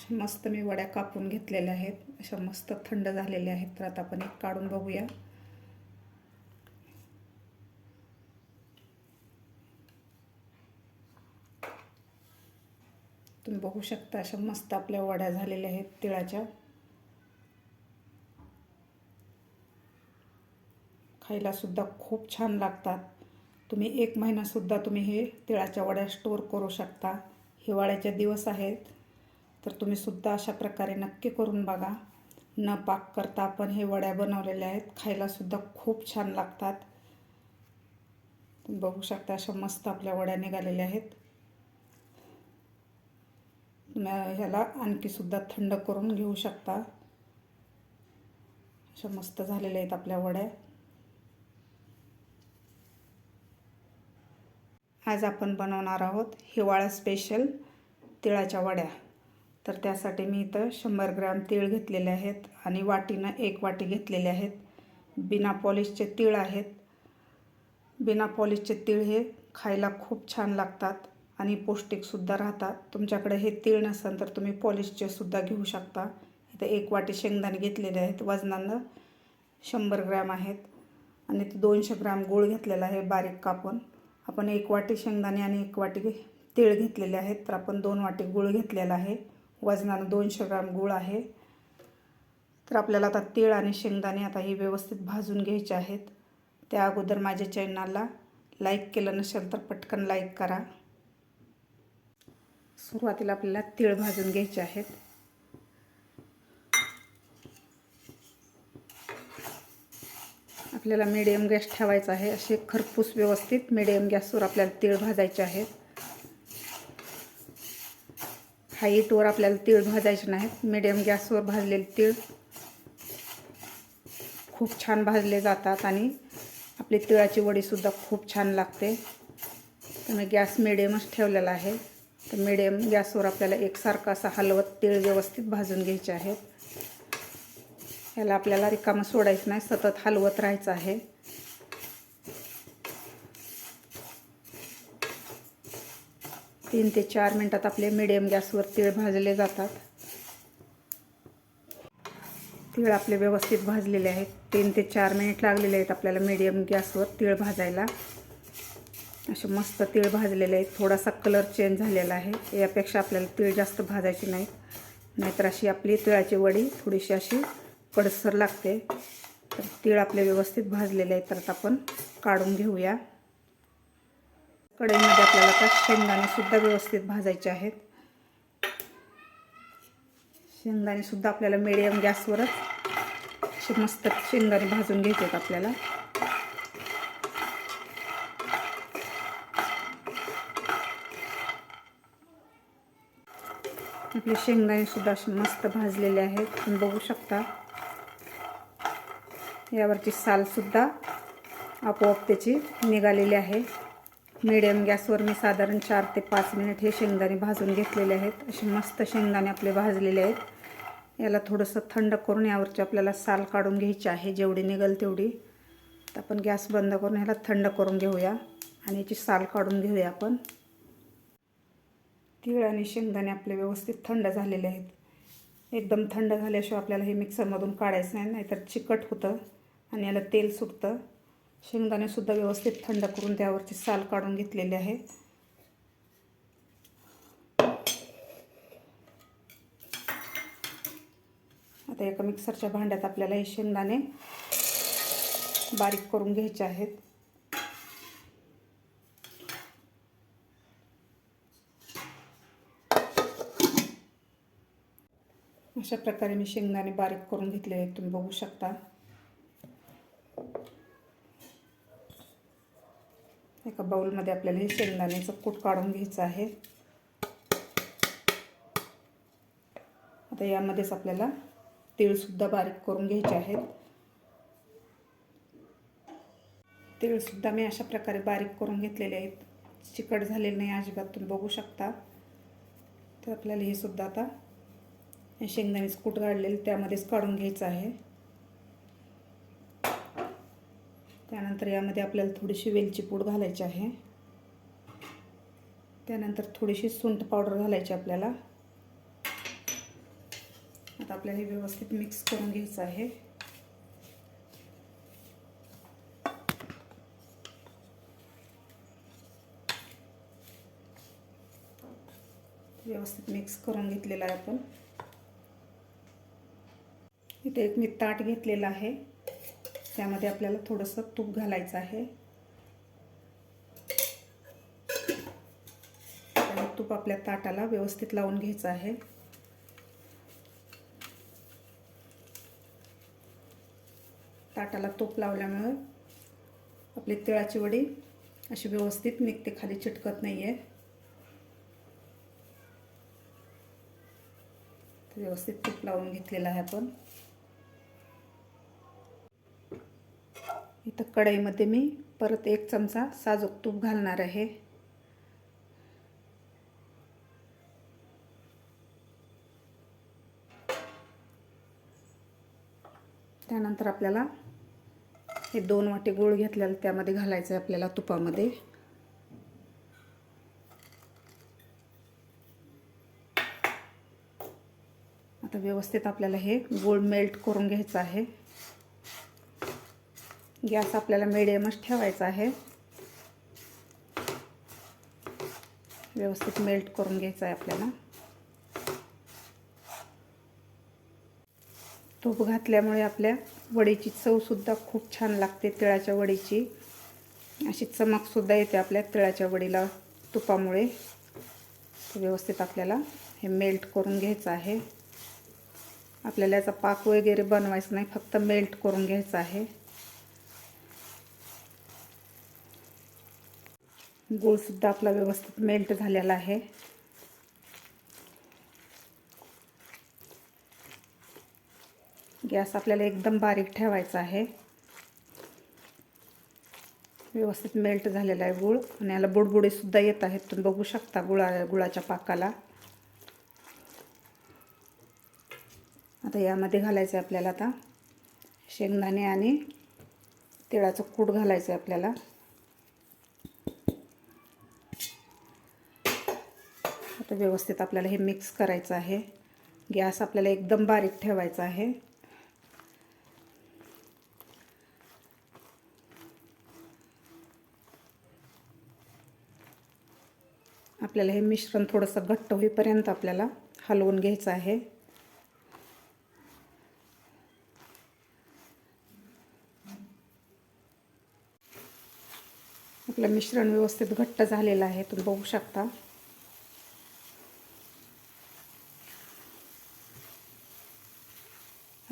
अशा मस्त मी वड्या कापून घेतलेल्या आहेत. अशा मस्त थंड झालेल्या आहेत. तर आता आपण एक काढून बघूया. तुम्ही बघू शकता अशा मस्त आपल्या वड्या झालेल्या आहेत तिळाच्या. खायलासुद्धा खूप छान लागतात. तुम्ही एक महिनासुद्धा तुम्ही हे तिळाच्या वड्या स्टोअर करू शकता. हिवाळ्याचे दिवस आहेत. तर तुम्ही सुद्धा अशा प्रकारे नक्की करून बघा. न पाक करता आपण हे वड्या बनवलेल्या आहेत. खायला सुद्धा खूप छान लागतात. तुम्ही बघू शकता अशा मस्त आपल्या वड्या निघालेल्या आहेत. तुम्ही ह्याला आणखी सुद्धा थंड करून घेऊ शकता. अशा मस्त झालेल्या आहेत आपल्या वड्या. आज आपण बनवणार आहोत हिवाळा स्पेशल तिळाच्या वड्या. तर त्यासाठी मी इथं शंभर ग्रॅम तीळ घेतलेले आहेत आणि वाटीनं एक वाटी घेतलेले आहेत. बिना पॉलिशचे तीळ आहेत. बिना पॉलिशचे तीळ हे खायला खूप छान लागतात आणि पौष्टिकसुद्धा राहतात. तुमच्याकडे हे तीळ नसेल तर तुम्ही पॉलिशचे सुद्धा घेऊ शकता. इथं एक वाटी शेंगदाणे घेतलेले आहेत. वजनानं शंभर ग्रॅम आहेत. आणि दोनशे ग्रॅम गूळ घेतलेला आहे बारीक कापून. आपण एक वाटी शेंगदाणे आणि एक वाटी तीळ घेतलेले आहेत. तर आपण दोन वाटी गूळ घेतलेला आहे. वजनानं दोनशे ग्राम गूळ आहे. तर आपल्याला आता तीळ आणि शेंगदाणे आता हे व्यवस्थित भाजून घ्यायचे आहेत. त्या अगोदर माझ्या चॅनलला लाईक केलं नसेल तर पटकन लाईक करा. सुरुवातीला आपल्याला तीळ भाजून घ्यायचे आहेत. आपल्याला मिडियम गॅस ठेवायचा आहे. असे खरपूस व्यवस्थित मिडियम गॅसवर आपल्याला तीळ भाजायचे आहेत. हाईटवर आपल्याला तीळ भाजायचे नाहीत. मिडियम गॅसवर भाजलेले तीळ खूप छान भाजले जातात आणि आपली तिळाची वडीसुद्धा खूप छान लागते. तर मी गॅस मिडियमच ठेवलेला आहे. तर मिडियम गॅसवर आपल्याला एकसारखा असा हलवत तीळ व्यवस्थित भाजून घ्यायचे आहेत. ह्याला आपल्याला रिकामं सोडायचं नाही सतत हलवत राहायचं आहे. तीन ते चार मिनटात आपले मिडियम गॅसवर तीळ भाजले जातात. तीळ आपले व्यवस्थित भाजलेले आहेत. तीन ते चार मिनिट लागलेले आहेत आपल्याला मिडियम गॅसवर तीळ भाजायला. असे मस्त तीळ भाजलेले आहेत. थोडासा कलर चेंज झालेला आहे. यापेक्षा आपल्याला तीळ जास्त भाजायची नाही. नाहीतर अशी आपली तिळाची वडी थोडीशी अशी कडसर लागते. तर तीळ आपले व्यवस्थित भाजलेले आहेत. तर आता आपण काढून घेऊया. कढईमध्ये आपल्याला आता शेंगदाणेसुद्धा व्यवस्थित भाजायचे आहेत. शेंगदाणेसुद्धा आपल्याला मिडियम गॅसवरच असे मस्त शेंगदाणे भाजून घ्यायचे आहेत आपल्याला. आपले शेंगदाणेसुद्धा असे मस्त भाजलेले आहेत. तुम्ही बघू शकता. यावरची सालसुद्धा आपोआप त्याची निघालेली आहे. मिडियम गॅसवर मी साधारण चार ते पाच मिनिट हे शेंगदाणे भाजून घेतलेले आहेत. असे मस्त शेंगदाणे आपले भाजलेले आहेत. याला थोडंसं थंड करून यावरची आपल्याला साल काढून घ्यायची आहे. जेवढी निघल तेवढी. तर आपण गॅस बंद करून ह्याला थंड करून घेऊया आणि याची साल काढून घेऊया आपण. तीळ आणि शेंगदाणे आपले व्यवस्थित थंड झालेले आहेत. एकदम थंड झाल्याशिवाय आपल्याला हे मिक्सरमधून काढायचं नाही नाहीतर चिकट होतं आणि याला तेल सुटतं. शेंगदाणेसुद्धा व्यवस्थित थंड करून त्यावरची साल काढून घेतलेली आहे. आता एका मिक्सरच्या भांड्यात आपल्याला हे शेंगदाणे बारीक करून घ्यायचे आहेत. अशा प्रकारे मी शेंगदाणे बारीक करून घेतले आहेत तुम्ही बघू शकता. एका बाउलमध्ये आपल्याला हे शेंगदाण्याचं कूट काढून घ्यायचं आहे. आता यामध्येच आपल्याला तीळसुद्धा बारीक करून घ्यायचे आहेत. तीळसुद्धा मी अशा प्रकारे बारीक करून घेतलेले आहेत. चिकट झालेले नाही अजिबात तुम्ही बघू शकता. तर आपल्याला हे सुद्धा आता शेंगदाणेच कूट काढलेलं त्यामध्येच काढून घ्यायचं आहे. त्यानंतर यामध्ये आपल्याला थोडीशी वेलची पूड घालायची आहे. त्यानंतर थोडीशी सुंठ पावडर घालायची आपल्याला. आता आपल्याला हे व्यवस्थित मिक्स करून घ्यायचं आहे. व्यवस्थित मिक्स करून घेतलेला आहे आपण. इथे एक मी ताट घेतलेला आहे. त्यामध्ये आपल्याला थोडंसं तूप घालायचं आहे. तूप आपल्या ताटाला व्यवस्थित लावून घ्यायचं आहे. ताटाला तूप लावल्यामुळे आपली तिळाची वडी अशी व्यवस्थित निघते खाली चिटकत नाही आहे व्यवस्थित तूप लावून घेतलेलं आहे आपण. इथं कढईमध्ये मी परत एक चमचा साजूक तूप घालणार आहे. त्यानंतर आपल्याला हे दोन वाटे गूळ घेतलेलं त्यामध्ये घालायचं आहे आपल्याला तुपामध्ये. आता व्यवस्थित आपल्याला हे गूळ मेल्ट करून घ्यायचं आहे. गॅस आपल्याला मिडियमच ठेवायचा आहे. व्यवस्थित मेल्ट करून घ्यायचं आहे आपल्याला. तूप घातल्यामुळे आपल्या वडीची चवसुद्धा खूप छान लागते तिळाच्या वडीची. अशी चमकसुद्धा येते आपल्या तिळाच्या वडीला तुपामुळे. व्यवस्थित आपल्याला हे मेल्ट करून घ्यायचं आहे. आपल्याला याचा पाक वगैरे बनवायचं नाही फक्त मेल्ट करून घ्यायचं आहे. गूळसुद्धा आपला व्यवस्थित मेल्ट झालेला आहे. गॅस आपल्याला एकदम बारीक ठेवायचा आहे. व्यवस्थित मेल्ट झालेला आहे गूळ आणि याला बुडबुडेसुद्धा येत आहेत. तुम्ही बघू शकता गुळा गुळाच्या पाकाला. आता यामध्ये घालायचं आहे आपल्याला आता. शेंगदाणे आणि तिळाचं कूट घालायचं आहे आपल्याला. तर व्यवस्थित आपल्याला हे मिक्स करायचं आहे. गॅस आपल्याला एकदम बारीक ठेवायचा आहे. आपल्याला हे मिश्रण थोडंसं घट्ट होईपर्यंत आपल्याला हलवून घ्यायचं आहे. आपलं मिश्रण व्यवस्थित घट्ट झालेलं आहे. तुम्ही बघू शकता.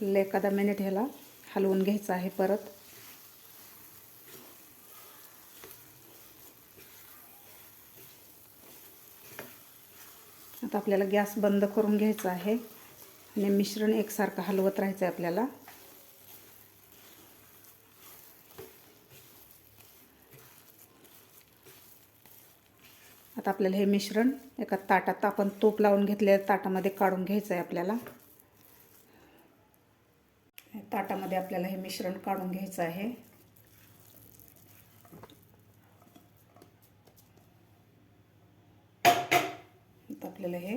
आपल्याला एखादा मिनिट ह्याला हलवून घ्यायचं आहे परत. आता आपल्याला गॅस बंद करून घ्यायचा आहे. आणि मिश्रण एकसारखं हलवत राहायचं आहे आपल्याला. आता आपल्याला हे मिश्रण एका ताटात आपण तूप लावून घेतलेल्या ताटामध्ये काढून घ्यायचं आहे आपल्याला. ताटामध्ये आपल्याला हे मिश्रण काढून घ्यायचं आहे. आपल्याला हे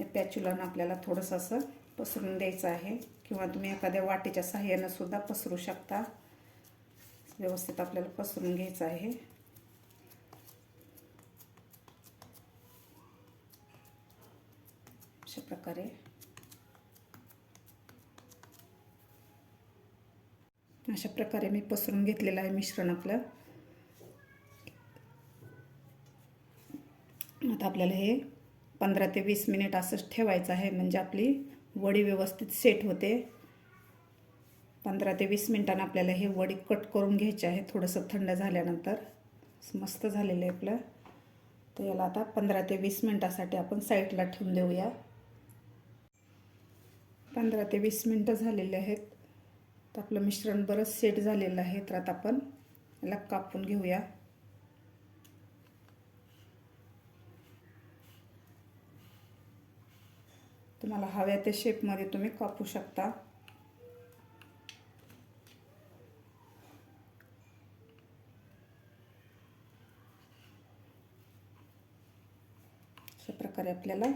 या पॅच्युलानं आपल्याला थोडंसं असं पसरून द्यायचं आहे. किंवा तुम्ही एखाद्या वाटेच्या साह्यानं सुद्धा पसरू शकता. व्यवस्थित आपल्याला पसरून घ्यायचं आहे. अशा प्रकारे. अशा प्रकारे मी पसरून घेतलेलं आहे मिश्रण आपलं. आता आपल्याला हे पंधरा ते वीस मिनिट असंच ठेवायचं आहे म्हणजे आपली वडी व्यवस्थित सेट होते. पंधरा ते वीस मिनिटांना आपल्याला हे वडी कट करून घ्यायचे आहे थोडंसं थंड झाल्यानंतर. मस्त झालेलं आहे आपलं. तर याला आता पंधरा ते वीस मिनटासाठी आपण साईडला ठेवून देऊया. पंधरा ते वीस मिनटं झालेले आहेत. तर आपलं मिश्रण बरंच सेट झालेलं आहे. तर आता आपण याला कापून घेऊया. तुम्हाला हव्या त्या शेपमध्ये तुम्ही कापू शकता. अशा प्रकारे आपल्याला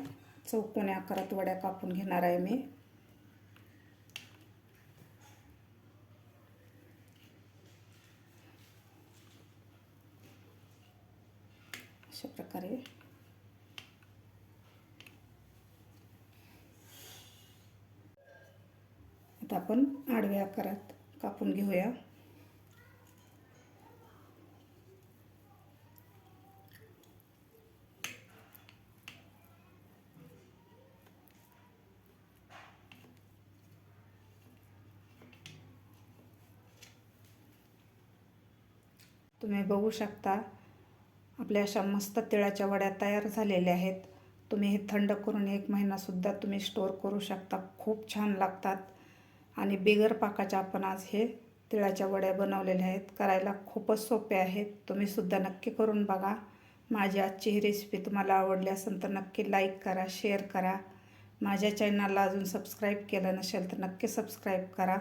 चौकोनी आकारात वड्या कापून घेणार आहे मी. अशा प्रकारे. आता आपण आडव्या आकारात कापून घेऊया. तुम्ही बघू शकता आपल्या अशा मस्त तिळाच्या वड्या तयार झालेल्या आहेत. तुम्ही हे थंड करून एक महिनासुद्धा तुम्ही स्टोअर करू शकता. खूप छान लागतात. आणि बिगर पाकाच्या आपण आज हे तिळाच्या वड्या बनवलेल्या आहेत. करायला खूपच सोपे आहेत. तुम्हीसुद्धा नक्की करून बघा. माझी आजची ही रेसिपी तुम्हाला आवडली असेल तर नक्की लाईक करा शेअर करा. माझ्या चॅनलला अजून सबस्क्राईब केलं नसेल तर नक्की सबस्क्राईब करा.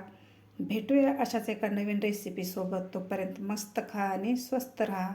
भेटूया अशाच एका नवीन रेसिपीसोबत तोपर्यंत मस्त खा आणि स्वस्त राहा.